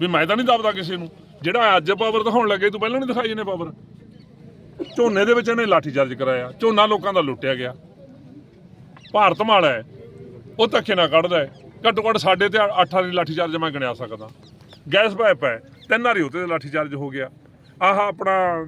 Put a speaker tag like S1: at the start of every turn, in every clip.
S1: ਵੀ ਮੈਂ ਤਾਂ ਨਹੀਂ ਦੱਬਦਾ ਕਿਸੇ ਨੂੰ। ਜਿਹੜਾ ਅੱਜ ਪਾਵਰ ਦਿਖਾਉਣ ਲੱਗੇ, ਤੂੰ ਪਹਿਲਾਂ ਨਹੀਂ ਦਿਖਾਈ ਇਹਨੇ ਪਾਵਰ ਝੋਨੇ ਦੇ ਵਿੱਚ ਇਹਨੇ ਲਾਠੀਚਾਰਜ ਕਰਾਇਆ। ਝੋਨਾ ਲੋਕਾਂ ਦਾ ਲੁੱਟਿਆ ਗਿਆ। ਭਾਰਤ ਮਾਲਾ ਹੈ। ਉਹ ਧੱਕੇ ਨਾਲ ਕੱਢਦਾ ਹੈ। ਘੱਟੋ ਘੱਟ ਸਾਡੇ ਤੇ 8 ਵਾਰੀ ਲਾਠੀਚਾਰਜ ਮੈਂ ਗਿਣਿਆ ਸਕਦਾ। ਗੈਸ ਪਾਈਪ ਹੈ। ਤਿੰਨ ਵਾਰੀ ਉੱਤੇ ਲਾਠੀਚਾਰਜ ਹੋ ਗਿਆ। ਆਹ ਆਪਣਾ,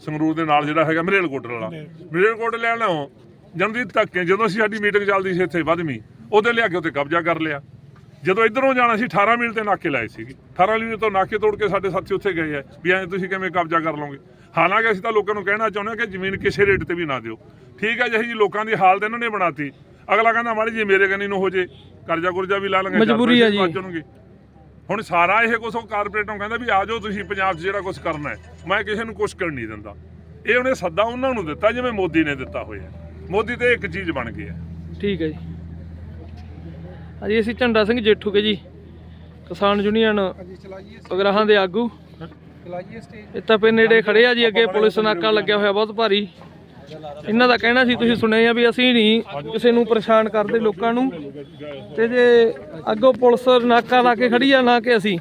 S1: ਸੰਗਰੂਰ ਦੇ ਨਾਲ ਜਿਹੜਾ ਹੈਗਾ ਮਰੇਲਕੋਟ ਵਾਲਾ। ਮਰੇਲਕੋਟਲ ਲੈਣਾ ਜਨਦੀ ਧੱਕੇ, ਜਦੋਂ ਅਸੀਂ ਸਾਡੀ ਮੀਟਿੰਗ ਚੱਲਦੀ ਸੀ ਇੱਥੇ ਵਧਵੀਂ ਉਹਦੇ ਲਿਆ ਕੇ ਉੱਤੇ ਕਬਜ਼ਾ ਕਰ ਲਿਆ। ਜਦੋਂ ਇਧਰੋਂ ਜਾਣਾ ਸੀ 18 ਮੀਲ ਤੇ ਨਾਕੇ ਲਾਏ ਸੀਗੇ। 18 ਮੀਲ ਤੋਂ ਨਾਕੇ ਤੋੜ ਕੇ ਸਾਡੇ ਸਾਥੀ ਉੱਥੇ ਗਏ ਆ ਵੀ ਐਂ ਤੁਸੀਂ ਕਿਵੇਂ ਕਬਜ਼ਾ ਕਰ ਲਓਗੇ? ਹਾਲਾਂਕਿ ਅਸੀਂ ਤਾਂ ਲੋਕਾਂ ਨੂੰ ਕਹਿਣਾ ਚਾਹੁੰਦੇ ਹਾਂ ਕਿ ਜ਼ਮੀਨ ਕਿਸੇ ਰੇਟ ਤੇ ਵੀ ਨਾ ਦਿਓ। ਠੀਕ ਹੈ ਜਿਹੀ ਜੀ ਲੋਕਾਂ ਦੀ ਹਾਲਤ ਇਹਨਾਂ ਨੇ ਬਣਾਤੀ। ਅਗਲਾ ਕਹਿੰਦਾ ਮਾੜੀ ਜੀ ਮੇਰੇ ਕੰਨੀ ਨੂੰ ਹੋ ਜੇ ਕਰਜ਼ਾ ਕੁਰਜ਼ਾ ਵੀ ਲਾ ਲਾਂਗੇ
S2: ਮਜਬੂਰੀ ਆ
S1: ਪੈਸੇ
S2: ਜੀ।
S1: ਹੁਣ ਸਾਰਾ ਇਹ ਕੁਛ ਉਹ ਕਾਰਪੋਰੇਟ ਨੂੰ ਕਹਿੰਦਾ ਵੀ ਆ ਜਾਓ ਤੁਸੀਂ ਪੰਜਾਬ 'ਚ ਜਿਹੜਾ ਕੁਝ ਕਰਨਾ ਹੈ। ਮੈਂ ਕਿਸੇ ਨੂੰ ਕੁਝ ਕਰਨ ਨਹੀਂ ਦਿੰਦਾ। ਇਹ ਉਹਨੇ ਸੱਦਾ ਉਹਨਾਂ ਨੂੰ ਦਿੱਤਾ ਜਿਵੇਂ ਮੋਦੀ ਨੇ ਦਿੱਤਾ ਹੋਇਆ। ਮੋਦੀ ਤੇ ਇੱਕ ਚੀਜ਼ ਬਣ ਗਈ ਹੈ।
S2: ਠੀਕ ਹੈ ਜੀ। ਹਾਂਜੀ ਅਸੀਂ ਝੰਡਾ ਸਿੰਘ ਜੇਠੂ ਕੇ ਜੀ ਕਿਸਾਨ ਯੂਨੀਅਨ ਉਗਰਾਹਾਂ ਦੇ ਆਗੂ ਇਹ ਤਾਂ ਪੇ ਨੇੜੇ ਖੜੇ ਆ ਜੀ ਅੱਗੇ ਪੁਲਿਸ ਨਾਕਾ ਲੱਗਿਆ ਹੋਇਆ ਬਹੁਤ ਭਾਰੀ ਇਹਨਾਂ ਦਾ ਕਹਿਣਾ ਸੀ ਤੁਸੀਂ ਸੁਣਿਆ ਵੀ ਅਸੀਂ ਨਹੀਂ ਕਿਸੇ ਨੂੰ ਪਰੇਸ਼ਾਨ ਕਰਦੇ ਲੋਕਾਂ ਨੂੰ ਤੇ ਜੇ ਅੱਗੋਂ ਪੁਲਿਸ ਨਾਕਾ ਲਾ ਕੇ ਖੜੀ ਆ ਨਾ ਕਿ ਅਸੀਂ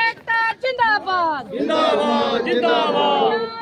S3: ਏਕਤਾ ਜਿੰਦਾਬਾਦ
S2: ਜਿੰਦਾਬਾਦ ਜਿੰਦਾਬਾਦ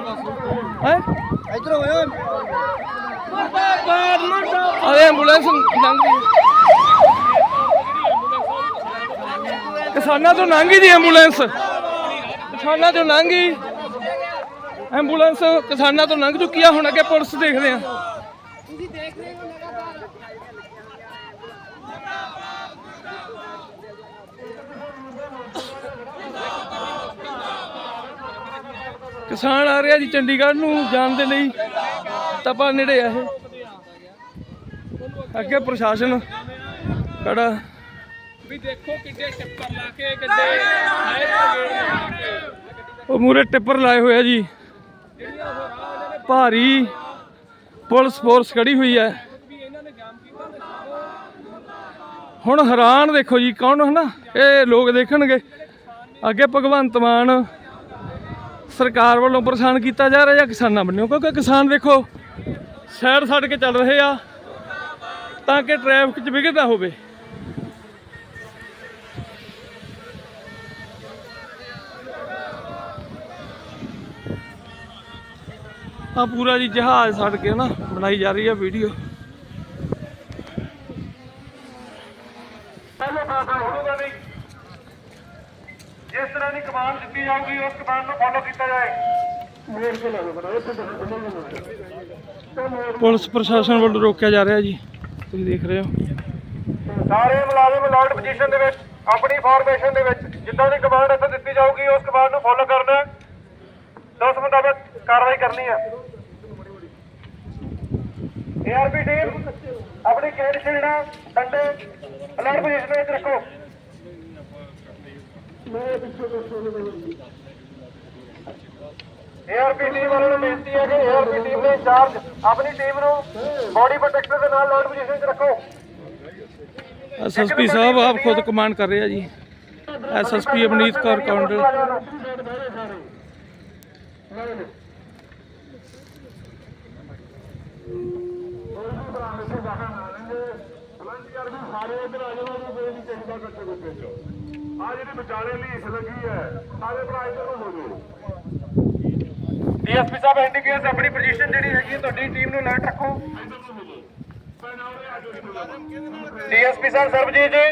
S2: ਹੈ? ਇਧਰ ਹੋਇਆ ਮੁਰਦਾਬਾਦ ਮੁਰਦਾਬਾਦ। ਅਰੇ ਐਂਬੂਲੈਂਸ ਲੰਘ ਗਈ। ਕਿਸਾਨਾਂ ਤੋਂ ਲੰਘ ਗਈ ਜੀ ਐਂਬੂਲੈਂਸ। ਕਿਸਾਨਾਂ ਤੋਂ ਲੰਘ ਗਈ। ਐਂਬੂਲੈਂਸ ਕਿਸਾਨਾਂ ਤੋਂ ਲੰਘ ਚੁੱਕੀ ਆ ਹੁਣ ਅੱਗੇ ਪੁਲਿਸ ਦੇਖਦੇ ਆ। ਕਿਸਾਨ ਆ ਰਿਹਾ ਜੀ ਚੰਡੀਗੜ੍ਹ ਨੂੰ ਜਾਣ ਦੇ ਲਈ। ਤਪਾ ਨੇੜੇ ਆ ਇਹ। ਅੱਗੇ ਪ੍ਰਸ਼ਾਸਨ ਖੜਾ। ਵੀ ਦੇਖੋ ਕਿੱਡੇ ਟਿੱਪਰ ਲਾ ਕੇ ਕਿੱਡੇ ਉਹ ਮੂਰੇ ਟਿੱਪਰ ਲਾਏ ਹੋਏ ਆ ਜੀ। ਭਾਰੀ ਪੁਲਿਸ ਫੋਰਸ ਖੜੀ ਹੋਈ ਹੈ। ਹੁਣ ਹੈਰਾਨ ਦੇਖੋ ਜੀ ਕੌਣ ਹਨਾ ਇਹ ਲੋਕ ਦੇਖਣਗੇ। ਅੱਗੇ ਭਗਵੰਤ ਮਾਨ ਸਰਕਾਰ ਵੱਲੋਂ ਪਰੇਸ਼ਾਨ ਕੀਤਾ ਜਾ ਰਿਹਾ ਜਾਂ ਕਿਸਾਨਾਂ ਵੱਲੋਂ? ਕਿਉਂਕਿ ਕਿਸਾਨ ਦੇਖੋ ਸ਼ਹਿਰ ਛੱਡ ਕੇ ਚੱਲ ਰਹੇ ਆ, ਤਾਂ ਕਿ ਟ੍ਰੈਫਿਕ 'ਚ ਵਿਘਨ ਹੋਵੇ। ਆ ਪੂਰਾ ਜੀ ਜਹਾਜ਼ ਛੱਡ ਕੇ ਨਾ ਬਣਾਈ ਜਾ ਰਹੀ ਆ ਵੀਡੀਓ
S4: ਪਹਿਲੇ ਫੈਸਲਾ ਜਿਸ ਤਰ੍ਹਾਂ ਦੀ ਕਮਾਂਡ ਦਿੱਤੀ ਜਾਊਗੀ ਉਸ ਕਮਾਂਡ ਨੂੰ ਫੋਲੋ ਕੀਤਾ ਜਾਏ।
S2: ਪੁਲਿਸ ਪ੍ਰਸ਼ਾਸਨ ਵੱਲੋਂ ਰੋਕਿਆ ਜਾ ਰਿਹਾ ਜੀ। ਤੁਸੀਂ ਦੇਖ ਰਹੇ ਹੋ।
S4: ਸਾਰੇ ਮੁਲਾਜ਼ਮ ਅਲਰਟ ਪੋਜੀਸ਼ਨ ਦੇ ਵਿੱਚ ਆਪਣੀ ਫਾਰਮੇਸ਼ਨ ਦੇ ਵਿੱਚ ਜਿੱਦਾਂ ਦੀ ਕਮਾਂਡ ਇੱਥੇ ਦਿੱਤੀ ਜਾਊਗੀ ਉਸ ਕਮਾਂਡ ਨੂੰ ਫੋਲੋ ਕਰਨਾ ਹੈ। ਤੇ ਉਸ ਮੁਤਾਬਕ ਕਾਰਵਾਈ ਕਰਨੀ ਹੈ। ਏਆਰਪੀ ਟੀਮ ਆਪਣੀ ਕੇਡ ਸ਼ੀਲਡਾਂ ਡੰਡੇ ਅਲਰਟ ਪੋਜੀਸ਼ਨ ਵਿੱਚ ਰੱਖੋ। ਏਆਰਪੀ ਟੀਮ ਵਾਲਿਆਂ ਨੂੰ ਬੇਨਤੀ ਹੈ ਕਿ ਏਆਰਪੀ ਟੀਮ ਦੇ ਇੰਚਾਰਜ ਆਪਣੀ ਟੀਮ ਨੂੰ ਬੋਡੀ ਪ੍ਰੋਟੈਕਟਰ ਦੇ ਨਾਲ ਅਲਰਟ ਪੋਜੀਸ਼ਨ 'ਚ ਰੱਖੋ
S2: ਐਸਐਸਪੀ ਸਾਹਿਬ ਆਪ ਖੁਦ ਕਮਾਂਡ ਕਰ ਰਹੇ ਆ ਜੀ ਐਸਐਸਪੀ ਅਮਨੀਤ ਕੌਰ ਕਾਉਂਟਰ
S4: ਆ ਜਿਹੜੀ ਵਿਚਾਲੇ ਲੀਸ ਲੱਗੀ ਹੈ ਸਾਰੇ ਭਰਾ ਇੱਧਰ ਨੂੰ ਹੋ ਜਾਓ। ਡੀਐਸਪੀ ਸਾਹਿਬ ਐਨਡੀਪੀਐਸ ਆਪਣੀ ਪੋਜੀਸ਼ਨ ਜਿਹੜੀ ਹੈਗੀ ਤੁਹਾਡੀ ਟੀਮ ਨੂੰ ਅਲਰਟ ਰੱਖੋ। ਡੀਐਸਪੀ ਸਾਹਿਬ ਸਰਬਜੀਤ ਜੀ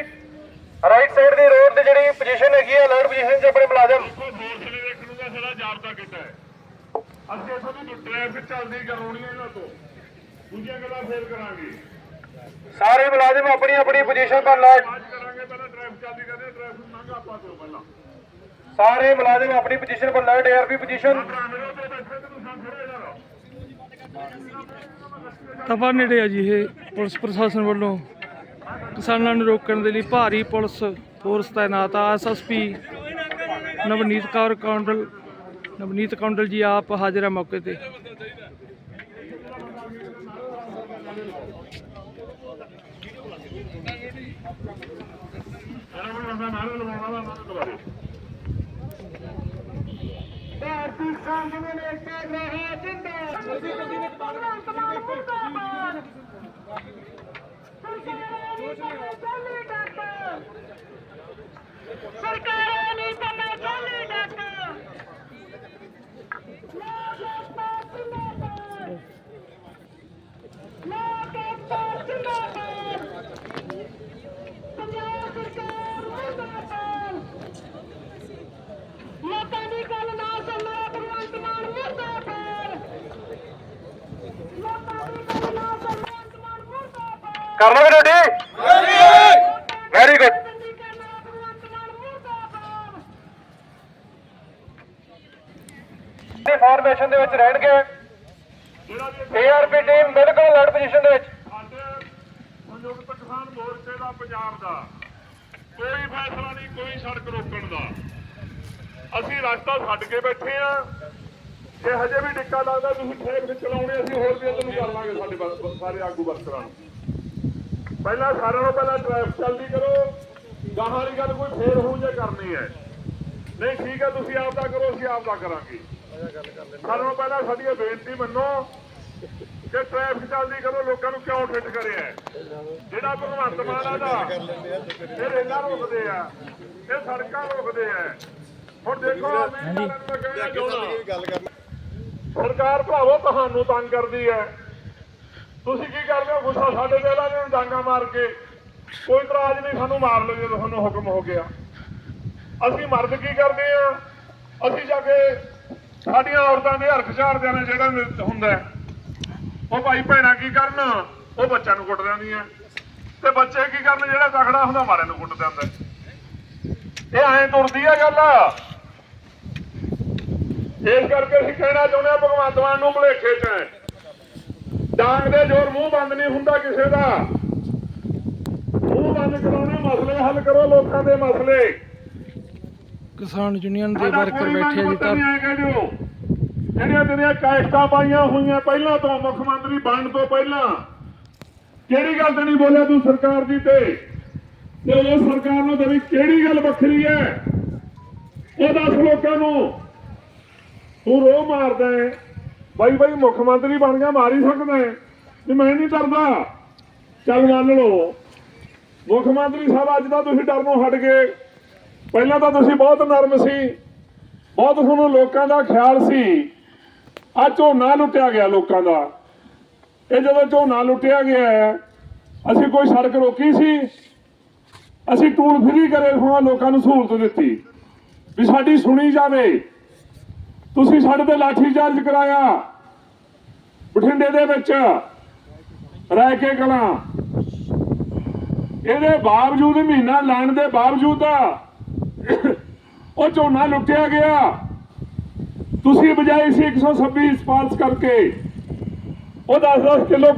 S4: ਰਾਈਟ ਸਾਈਡ ਦੀ ਰੋਡ ਤੇ ਜਿਹੜੀ ਪੋਜੀਸ਼ਨ ਹੈਗੀ ਹੈ ਅਲਰਟ ਪੋਜੀਸ਼ਨ 'ਚ ਆਪਣੇ ਮੁਲਾਜ਼ਮ।
S1: ਸਾਡਾ ਜਾਬਤਾ ਕੀਤਾ ਹੈ। ਅੱਗੇ ਦੀ ਟ੍ਰੈਫਿਕ ਚੱਲਦੀ ਕਰਵਾਉਣੀ ਹੈ ਇਹਨਾਂ ਤੋਂ। ਦੂਜੀਆਂ ਗੱਲਾਂ ਫੇਰ ਕਰਾਂਗੇ।
S4: ਸਾਰੇ ਮੁਲਾਜ਼ਮ ਆਪਣੀ ਆਪਣੀ ਪੋਜੀਸ਼ਨ ਪਰ ਅਲਰਟ
S1: ਅੱਜ ਕਰਾਂਗੇ ਪਹਿਲਾਂ ਟ੍ਰੈਫਿਕ ਚੱਲਦੀ ਕਰਦੇ ਟ੍ਰੈਫਿਕ ਮੰਗਾ ਆਪਾਂ ਦਿਓ ਪਹਿਲਾਂ।
S4: ਸਾਰੇ ਮੁਲਾਜ਼ਮ ਆਪਣੀ ਪੋਜੀਸ਼ਨ ਪਰ ਅਲਰਟ ਏਆਰਪੀ ਪੋਜੀਸ਼ਨ
S1: ਭਰਾ ਮੇਰੇ ਉੱਤੇ ਬੈਠੇ ਤੇ ਤੁਸੀਂ ਖੜੇ ਜਾ
S2: ਤਪਾ ਨੇੜੇ ਆ ਜੀ ਇਹ ਪੁਲਿਸ ਪ੍ਰਸ਼ਾਸਨ ਵੱਲੋਂ। ਕਿਸਾਨਾਂ ਨੂੰ ਰੋਕਣ ਦੇ ਲਈ ਭਾਰੀ ਪੁਲਿਸ ਫੋਰਸ ਤਾਇਨਾਤ ਆ ਐਸਐਸਪੀ ਨਵਨੀਤ ਕੌਰ ਕੌਂਡਲ ਨਵਨੀਤ ਕੌਂਡਲ ਜੀ ਆਪ ਹਾਜ਼ਰ ਆ ਮੌਕੇ ਤੇ।
S4: ਭਾਰਤੀ ਸੰਗਠਨ ਨੇ ਏਕਤਾ ਰਹੇ ਜਿੰਦਾਬਾਦ ਭਗਵੰਤ ਮਾਨ ਮੁਰਦਾਬਾਦ ਸਰਕਾਰਾਂ ਨੇ ਤੰਨਾ ਚਾਲੀ ਡਾਕਾ ਲੋਕ ਏਕਤਾ ਜਿੰਦਾਬਾਦ ਲੋਕ ਏਕਤਾ ਜਿੰਦਾਬਾਦ ਪੰਜਾਬ ਸਰਕਾਰ ਮੁਰਦਾਬਾਦ ਲੋਕਾਂ ਦੀ ਗੱਲ ਨਾ ਸੁਣਨਾ ਭਗਵੰਤ ਮਾਨ ਮੁਰਦਾਬਾਦ ਲੋਕਾਂ ਦੀ ਗੱਲ ਨਾ ਸੁਣਨਾ ਭਗਵੰਤ ਮਾਨ ਮੁਰਦਾਬਾਦ ਕਰ ਲਓਗੇ ਡਿਊਟੀ ਵੈਰੀ ਗੁੱਡ ਫਾਰਮੇਸ਼ਨ ਦੇ ਵਿੱਚ ਰਹਿਣਗੇ। ਏਆਰਪੀ ਟੀਮ ਬਿਲਕੁਲ ਲੜ ਪੋਜੀਸ਼ਨ ਦੇ ਵਿੱਚ।
S1: ਸੰਯੁਕਤ ਕਿਸਾਨ ਮੋਰਚੇ ਦਾ ਪੰਜਾਬ ਦਾ ਕੋਈ ਫੈਸਲਾ ਨਹੀਂ ਕੋਈ ਸੜਕ ਰੋਕਣ ਦਾ। ਅਸੀਂ ਰਸਤਾ ਛੱਡ ਕੇ ਬੈਠੇ ਆ ਜੇ ਹਜੇ ਵੀ ਡਿੱਕਾ ਲੱਗਦਾ ਤੁਸੀਂ ਟ੍ਰੈਫਿਕ ਚਲਾਉਣੇ ਅਸੀਂ ਹੋਰ ਵੀ ਇੱਧਰ ਨੂੰ ਕਰ ਲਾਂਗੇ ਸਾਡੇ ਸਾਰੇ ਆਗੂ ਵਰਕਰਾਂ ਨੂੰ। ਪਹਿਲਾਂ ਸਾਰਿਆਂ ਨੂੰ ਪਹਿਲਾਂ ਟ੍ਰੈਫਿਕ ਚੱਲਦੀ ਕਰੋ। ਗਾਹਾਂ ਵਾਲੀ ਗੱਲ ਕੋਈ ਫੇਰ ਹੋਊ ਜੇ ਕਰਨੀ ਹੈ। ਨਹੀਂ ਠੀਕ ਹੈ ਤੁਸੀਂ ਆਪ ਦਾ ਕਰੋ ਅਸੀਂ ਆਪ ਦਾ ਕਰਾਂਗੇ। ਸਾਰਿਆਂ ਨੂੰ ਪਹਿਲਾਂ ਸਾਡੀ ਇਹ ਬੇਨਤੀ ਮੰਨੋ ਕਿ ਟ੍ਰੈਫਿਕ ਚੱਲਦੀ ਕਰੋ ਲੋਕਾਂ ਨੂੰ ਕਿਉਂ ਫਿੱਟ ਕਰਿਆ ਹੈ? ਜਿਹੜਾ ਭਗਵੰਤ ਮਾਨ ਦਾ ਇਹ ਰੇਲਾਂ ਰੋਕਦੇ ਆ ਇਹ ਸੜਕਾਂ ਰੋਕਦੇ ਆ। ਹੁਣ ਦੇਖੋ ਮੈਂ ਮੈਂ ਕਹਿਣਾ ਚਾਹੁੰਦਾ ਸਰਕਾਰ ਭਰਾਵੋ ਤੁਹਾਨੂੰ ਤੰਗ ਕਰਦੀ ਹੈ ਤੁਸੀਂ ਕੀ ਕਰਦੇ ਹੋ? ਗੁੱਸਾ ਸਾਡੇ ਤੇ ਲਾ ਨੂੰ ਡਾਂਗਾ ਮਾਰ ਕੇ। ਕੋਈ ਇਤਰਾਜ਼ ਨਹੀਂ, ਸਾਨੂੰ ਮਾਰ ਲਓ ਜਦੋਂ ਤੁਹਾਨੂੰ ਹੁਕਮ ਹੋ ਗਿਆ। ਅਸੀਂ ਮਰਦ ਕੀ ਕਰਦੇ ਆ? ਅਸੀਂ ਜਾ ਕੇ ਸਾਡੀਆਂ ਔਰਤਾਂ ਦੇ ਹਰਖ ਝਾੜਦਿਆਂ ਨੇ ਜਿਹੜਾ ਹੁੰਦਾ ਉਹ ਭਾਈ ਭੈਣਾਂ ਕੀ ਕਰਨ? ਉਹ ਬੱਚਿਆਂ ਨੂੰ ਕੁੱਟ ਦਿੰਦੀਆਂ ਤੇ ਬੱਚੇ ਕੀ ਕਰਨ? ਜਿਹੜਾ ਤਕੜਾ ਹੁੰਦਾ ਮਾਰੇ ਨੂੰ ਕੁੱਟ ਦਿੰਦਾ ਇਹ ਐਂ ਤੁਰਦੀ ਆ ਗੱਲ। ਇਸ ਕਰਕੇ ਅਸੀਂ ਕਹਿਣਾ ਚਾਹੁੰਦੇ ਆ ਭਗਵੰਤ ਮਾਨ ਨੂੰ ਭੁਲੇਖੇ ਚ ਡਾਂਗ ਦੇ ਜ਼ੋਰ ਮੂੰਹ ਬੰਦ ਨਹੀਂ ਹੁੰਦਾ ਕਿਸੇ ਦਾ। ਮੂੰਹ ਬੰਦ ਕਰਾਉਣੇ ਮਸਲੇ ਹੱਲ ਕਰੋ ਲੋਕਾਂ ਦੇ ਮਸਲੇ।
S2: ਕਿਸਾਨ ਯੂਨੀਅਨ ਦੇ ਵਰਕਰ ਬੈਠੇ ਜੀ ਤਾਂ
S1: ਜਿਹੜੀਆਂ ਜਿਹੜੀਆਂ ਕਾਇਸਟਾਂ ਪਾਈਆਂ ਹੋਈਆਂ ਪਹਿਲਾਂ ਤੋਂ ਮੁੱਖ ਮੰਤਰੀ ਬਣਨ ਤੋਂ ਪਹਿਲਾਂ ਕਿਹੜੀ ਗੱਲ ਤੇ ਨਹੀਂ ਬੋਲਿਆ ਤੂੰ ਸਰਕਾਰ ਦੀ ਤੇ? ਤੇ ਉਹ ਸਰਕਾਰ ਨੂੰ ਤੇਰੀ ਕਿਹੜੀ ਗੱਲ ਵੱਖਰੀ ਹੈ? ਉਹ ਦੱਸ ਲੋਕਾਂ ਨੂੰ। ਤੂੰ ਰੋ ਮਾਰਦਾ ਹੈ। ਬਾਈ ਬਾਈ ਮੁੱਖ ਮੰਤਰੀ ਬਣ ਗਿਆ, ਮਾਰ ਹੀ ਸਕਦਾ ਹੈ। ਤੇ ਮੈਂ ਨਹੀਂ ਡਰਦਾ। ਚੱਲ ਮੰਨ ਲਓ, ਮੁੱਖ ਮੰਤਰੀ ਸਾਹਿਬ ਅੱਜ ਤਾਂ ਤੁਸੀਂ ਡਰ ਹਟ ਗਏ। ਪਹਿਲਾਂ ਤਾਂ ਤੁਸੀਂ ਬਹੁਤ ਨਰਮ ਸੀ। ਬਹੁਤ ਤੁਹਾਨੂੰ ਲੋਕਾਂ ਦਾ ਖਿਆਲ ਸੀ। ਆ ਝੋਨਾ ਲੁੱਟਿਆ ਗਿਆ ਲੋਕਾਂ ਦਾ। ਇਹ ਜਦੋਂ ਝੋਨਾ ਲੁੱਟਿਆ ਗਿਆ ਅਸੀਂ ਕੋਈ ਸੜਕ ਰੋਕੀ ਸੀ। ਅਸੀਂ ਟੂਲ ਫਰੀ ਕਰੇ, ਹੋਣਾ ਲੋਕਾਂ ਨੂੰ ਸਹੂਲਤ ਦਿੱਤੀ। ਵੀ ਸਾਡੀ ਸੁਣੀ ਜਾਵੇ। ਤੁਸੀਂ ਸਾਡੇ ਤੇ ਲਾਠੀ ਚਾਰਜ ਕਰਾਇਆ। ਬਠਿੰਡੇ ਦੇ ਵਿੱਚ ਰਹਿ ਕੇ ਕਲਾਂ। ਇਹਦੇ ਬਾਵਜੂਦ ਮਹੀਨਾ ਲਾਣ ਦੇ ਬਾਵਜੂਦ ਉਹ ਝੋਨਾ ਲੁੱਟਿਆ ਗਿਆ। ਤੁਸੀਂ ਬਜਾਈ ਸੀ 126 ਸਪਾਂਸ ਕਰਕੇ। ਉਹ 10-10 ਕਿਲੋ